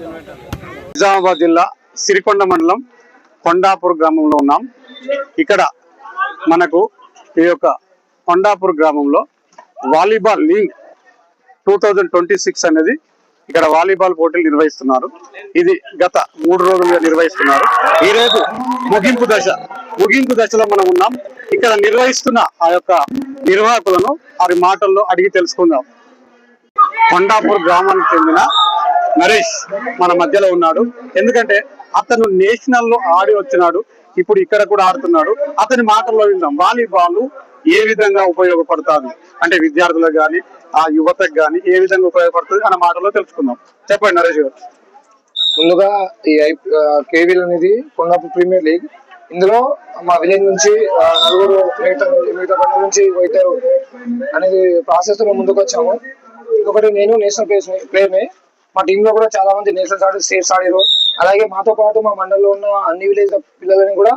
నిజామాబాద్ జిల్లా సిరికొండ మండలం కొండాపూర్ గ్రామంలో ఉన్నాం. ఇక్కడ మనకు ఈ యొక్క కొండాపూర్ గ్రామంలో volleyball league two twenty six అనేది ఇక్కడ వాలీబాల్ పోటీలు నిర్వహిస్తున్నారు. ఇది గత మూడు రోజులుగా నిర్వహిస్తున్నారు. ఈ రోజు ముగింపు దశ ముగింపు దశలో మనం ఉన్నాం. ఇక్కడ నిర్వహిస్తున్న ఆ యొక్క నిర్వాహకులను వారి మాటల్లో అడిగి తెలుసుకుందాం. కొండాపూర్ గ్రామానికి చెందిన నరేష్ మన మధ్యలో ఉన్నాడు. ఎందుకంటే అతను నేషనల్లో ఆడి వచ్చినాడు. ఇప్పుడు ఇక్కడ కూడా ఆడుతున్నాడు. అతని మాటల్లో విందాం. వాలీబాల్ ఏ విధంగా ఉపయోగపడుతుంది? అంటే విద్యార్థులకు కానీ ఆ యువతకు కానీ ఏ విధంగా ఉపయోగపడుతుంది అన్న మాటల్లో తెలుసుకుందాం. చెప్పండి నరేష్ గారు. ముందుగా ఈ కేవీల్ అనేది కొండాపూర్ ప్రీమియర్ లీగ్. ఇందులో మా విలేజ్ నుంచి నలుగురు మిగతా మిగతా నుంచి ఇద్దరు అనేది ప్రాసెస్లో ముందుకు వచ్చాము ఇంకొకటి నేను నేషనల్ ప్లేయర్స్ ప్లేయర్ మా టీమ్లో కూడా చాలా మంది నేషనల్స్ ఆడి స్టేట్స్ ఆడారు అలాగే మాతో పాటు మా మండలంలో ఉన్న అన్ని విలేజ్ పిల్లలని కూడా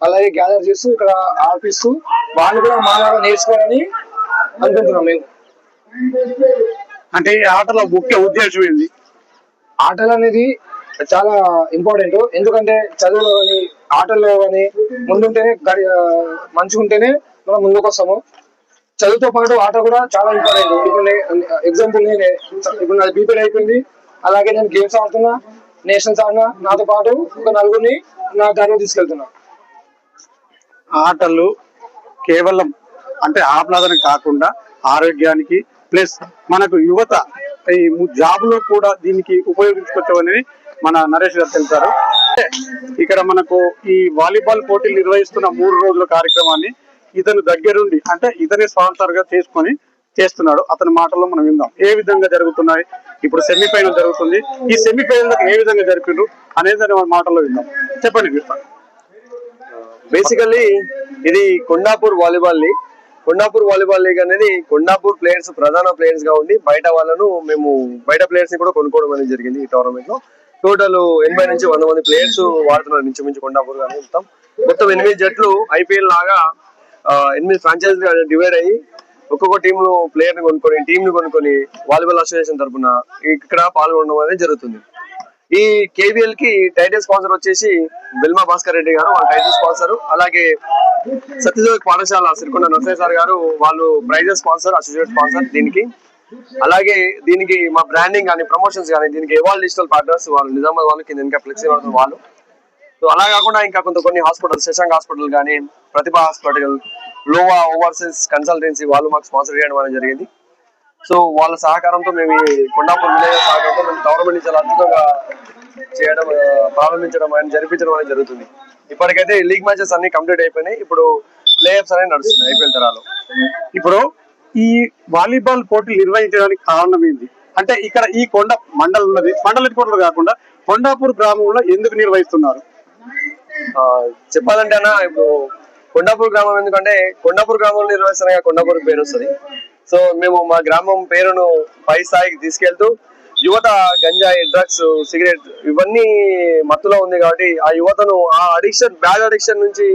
అలాగే గ్యాదర్ చేస్తూ ఇక్కడ ఆడిపిస్తూ వాళ్ళు కూడా మాలాగా నేర్చుకోవాలని అనుకుంటున్నాం మేము. అంటే ఆటలో ముఖ్య ఉద్దేశం ఏంది? ఆటలు అనేది చాలా ఇంపార్టెంట్ ఎందుకంటే చదువులో కానీ ఆటల్లో కానీ ముందుంటేనే మంచిగా ఉంటేనే మనం ముందుకు వస్తాము. చదువుతో పాటు ఆట కూడా చాలా ఇంపార్టెంట్ ఇప్పుడు ఎగ్జాంపుల్ నేనే. ఇప్పుడు నాది బీపీడ్ అయిపోయింది. అలాగే నేను గేమ్స్ ఆడుతున్నా నేషన్స్ ఆడినా నాతో పాటు ఒక నలుగురిని నా దారిలో తీసుకెళ్తున్నా. ఆటలు కేవలం అంటే ఆహ్లాదన కాకుండా ఆరోగ్యానికి ప్లస్ మనకు యువత ఈ జాబ్లో కూడా దీనికి ఉపయోగించుకోవచ్చని మన నరేష్ గారు తెలిపారు. ఇక్కడ మనకు ఈ వాలీబాల్ పోటీలు నిర్వహిస్తున్న మూడు రోజుల కార్యక్రమాన్ని ఇతను దగ్గరుండి అంటే ఇతనే స్పాన్సర్గా చేసుకొని చేస్తున్నాడు. అతని మాటల్లో మనం విందాం. ఏ విధంగా జరుగుతున్నాయి? ఇప్పుడు సెమీఫైనల్ జరుగుతుంది. ఈ సెమీఫైనల్ ఏ విధంగా జరిపిండ్రు? అనేది మాటల్లో విందాం. చెప్పండి కీర్తన్. బేసికల్లీ ఇది Kondapur volleyball league Kondapur volleyball league అనేది కొండాపూర్ ప్లేయర్స్ ప్రధాన ప్లేయర్స్గా ఉండి బయట వాళ్ళను మేము బయట ప్లేయర్స్ని కూడా కొనుక్కోవడం అనేది జరిగింది ఈ టోర్నమెంట్లో. టోటల్ ఎనభై నుంచి వంద మంది ప్లేయర్స్ వాడుతున్నారు నుంచి మించి కొండాపూర్ కానీ మొత్తం. మొత్తం ఎనిమిది జట్లు ఐపీఎల్ లాగా ఎనిమిది ఫ్రాంచైజ్ డివైడ్ అయ్యి ఒక్కొక్క టీమ్లో ప్లేయర్ని కొనుక్కొని టీం ని కొనుక్కొని వాలీబాల్ అసోసియేషన్ తరఫున ఇక్కడ పాల్గొనడం అనేది జరుగుతుంది. ఈ కేబిఎల్కి టైటిల్ స్పాన్సర్ వచ్చేసి బిల్మా భాస్కర్ రెడ్డి గారు వాళ్ళ టైటిల్ స్పాన్సర్ అలాగే సత్యజోగి పాఠశాల సిరికొండ నరసయ్య సార్ గారు వాళ్ళు ప్రైజెస్ స్పాన్సర్ అసోసియేట్ స్పాన్సర్ దీనికి. అలాగే దీనికి మా బ్రాండింగ్ కానీ ప్రమోషన్స్ కానీ దీనికి ఎవాల్ డిజిటల్ పార్ట్నర్స్ వాళ్ళు నిజామాబాద్ వాళ్ళు కింద ఇంకా ఫ్లెక్సీ పడుతుంది వాళ్ళు. సో అలా కాకుండా ఇంకా కొంత కొన్ని హాస్పిటల్ శశాంక్ హాస్పిటల్ కానీ ప్రతిభ హాస్పిటల్ లోవా ఓవర్సీస్ కన్సల్టెన్సీ వాళ్ళు మాకు స్పాన్సర్ చేయడం అనేది జరిగింది. సో వాళ్ళ సహకారంతో మేము ఈ కొండాపూర్ విలేజ్ సహకారంతో మేము గవర్నమెంట్ చాలా అద్భుతంగా చేయడం ప్రారంభించడం అని జరిపించడం అనేది జరుగుతుంది. ఇప్పటికైతే లీగ్ మ్యాచెస్ అన్ని కంప్లీట్ అయిపోయినాయి. ఇప్పుడు ప్లేయర్స్ అనేవి నడుస్తున్నాయి ఐపీఎల్ తరాలు. ఇప్పుడు ఈ వాలీబాల్ పోటీలు నిర్వహించడానికి కారణం ఏంది? అంటే ఇక్కడ ఈ కొండ మండలం ఉన్నది. మండలి కోటలు కాకుండా కొండాపూర్ గ్రామంలో ఎందుకు నిర్వహిస్తున్నారు? చెప్పాలంటే అన్న ఇప్పుడు కొండాపూర్ గ్రామం ఎందుకంటే కొండాపూర్ గ్రామంలో నిర్వహిస్తారుగా కొండాపూర్ పేరు వస్తుంది. సో మేము మా గ్రామం పేరును పై స్థాయికి తీసుకెళ్తూ యువత గంజాయి డ్రగ్స్ సిగరెట్ ఇవన్నీ మత్తులో ఉంది కాబట్టి ఆ యువతను ఆ అడిక్షన్ బ్యాడ్ అడిక్షన్ నుంచి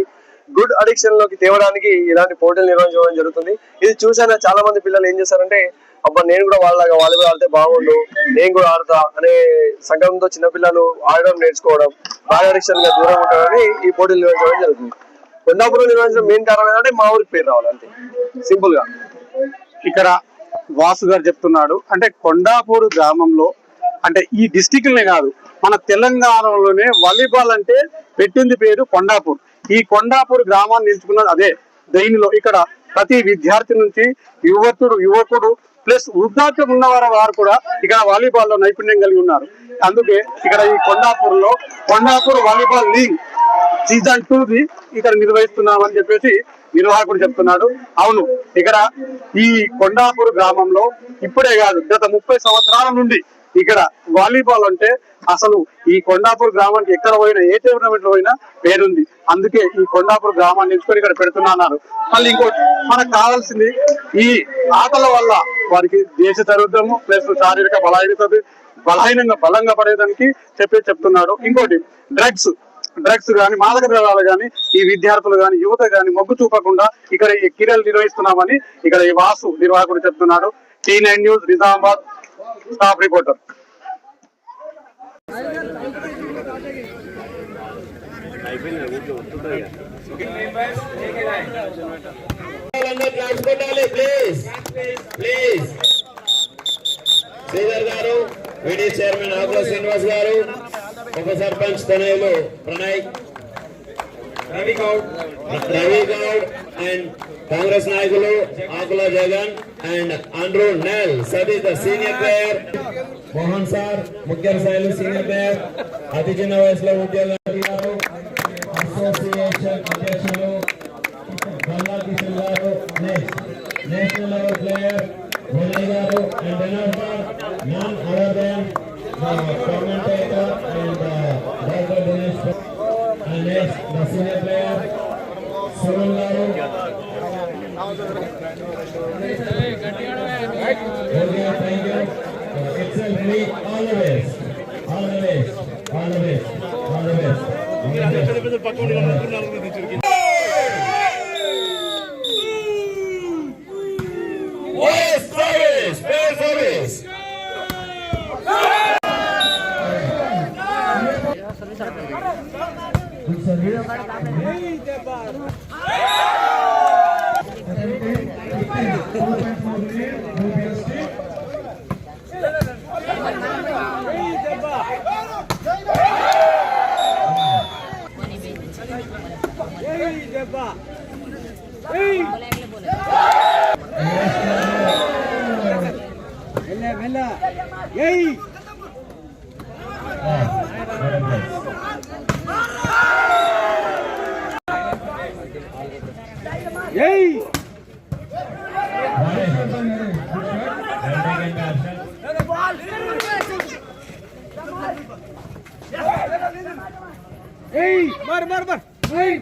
గుడ్ అడిక్షన్లోకి తేవడానికి ఇలాంటి పోటీలు నిర్వహించడం జరుగుతుంది. ఇది చూసాన చాలా మంది పిల్లలు ఏం చేస్తారంటే అబ్బా నేను కూడా వాళ్ళగా కూడా ఆడితే బాగుండు నేను కూడా ఆడతా అనే సంకల్పంతో చిన్నపిల్లలు ఆడడం నేర్చుకోవడం బ్యాడ్ అడిక్షన్గా దూరం ఉంటారని ఈ పోటీలు నిర్వహించడం జరుగుతుంది. కొండాపురం నిర్వహించడం మెయిన్ కారణం ఏంటంటే మా ఊరికి పేరు రావాలి అంతే. సింపుల్గా. ఇక్కడ వాసు గారు చెప్తున్నాడు అంటే కొండాపూర్ గ్రామంలో అంటే ఈ డిస్టిక్ కాదు మన తెలంగాణలోనే వాలీబాల్ అంటే పెట్టింది పేరు కొండాపూర్. ఈ కొండాపూర్ గ్రామాన్ని ఎంచుకున్నది అదే. దీనిలో ఇక్కడ ప్రతి విద్యార్థి నుంచి యువతుడు యువకుడు ప్లస్ వృద్ధాప్యం ఉన్నవారు వారు కూడా ఇక్కడ వాలీబాల్లో నైపుణ్యం కలిగి ఉన్నారు. అందుకే ఇక్కడ ఈ కొండాపూర్లో Kondapur volleyball league season two the ఇక్కడ నిర్వహిస్తున్నామని చెప్పేసి నిర్వాహకుడు చెప్తున్నాడు. అవును ఇక్కడ ఈ కొండాపూర్ గ్రామంలో ఇప్పుడే కాదు గత ముప్పై సంవత్సరాల నుండి ఇక్కడ వాలీబాల్ అంటే అసలు ఈ కొండాపూర్ గ్రామానికి ఎక్కడ పోయినా ఏ టోర్నమెంట్లో పోయినా పేరుంది. అందుకే ఈ కొండాపూర్ గ్రామాన్ని ఎంచుకొని ఇక్కడ పెడుతున్నారు మళ్ళీ ఇంకోటి మనకు కావాల్సింది ఈ ఆటల వల్ల వారికి దేశ చరిత్రము ప్లస్ శారీరక బలహీనత బలహీనంగా బలంగా పడేదానికి చెప్పి చెప్తున్నాడు. ఇంకోటి డ్రగ్స్. డ్రగ్స్ కానీ మాదక ద్రవ్యాలు కానీ ఈ విద్యార్థులు కానీ యువత కానీ మొగ్గు చూపకుండా ఇక్కడ ఈ క్రియలు నిర్వహిస్తున్నామని ఇక్కడ ఈ వాసు నిర్వాహకుడు చెప్తున్నాడు. T nine news Nizamabad staff reporter. Please please Sridhar garu విడి చైర్మన్ ఆకుల శ్రీనివాస్ గారు. ఉప సర్పంచ్ తనయులు ప్రణయ్ రవి గౌడ్ రవి గౌడ్ అండ్ కాంగ్రెస్ నాయకులు ఆకుల జగన్ అండ్ ఆండ్రూ నెల్ సది the senior player Mohan sir ముఖ్య స్థాయిలో సీనియర్ ప్లేయర్ అతి చిన్న వయసులో ఉద్యోగాలు గారు అసోసియేషన్ అధ్యక్షులు Galla Kishan garu next national level player Murali garu and winner for none other than commentator and next the senior player Suman garu Okay, thank you. Uh, Excel ready, all the best. All the best. All the best. All the best. Hey! Hey! Mar, mar, mar! Hey!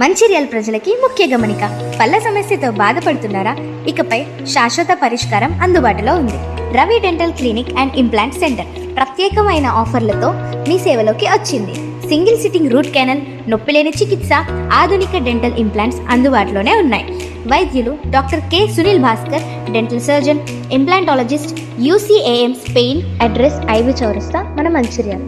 Mancherial ప్రజలకి ముఖ్య గమనిక పళ్ళ సమస్యతో బాధపడుతున్నారా? ఇకపై శాశ్వత పరిష్కారం అందుబాటులో ఉంది. Ravi dental clinic and implant centre ప్రత్యేకమైన ఆఫర్లతో మీ సేవలోకి వచ్చింది. సింగిల్ సిట్టింగ్ రూట్ కెనల్ నొప్పిలేని చికిత్స ఆధునిక డెంటల్ ఇంప్లాంట్స్ అందుబాటులోనే ఉన్నాయి. వైద్యులు doctor K. Sunil Bhaskar dental surgeon implantologist UCAM Spain address IV చౌరస్తా మన మంచిర్యాల.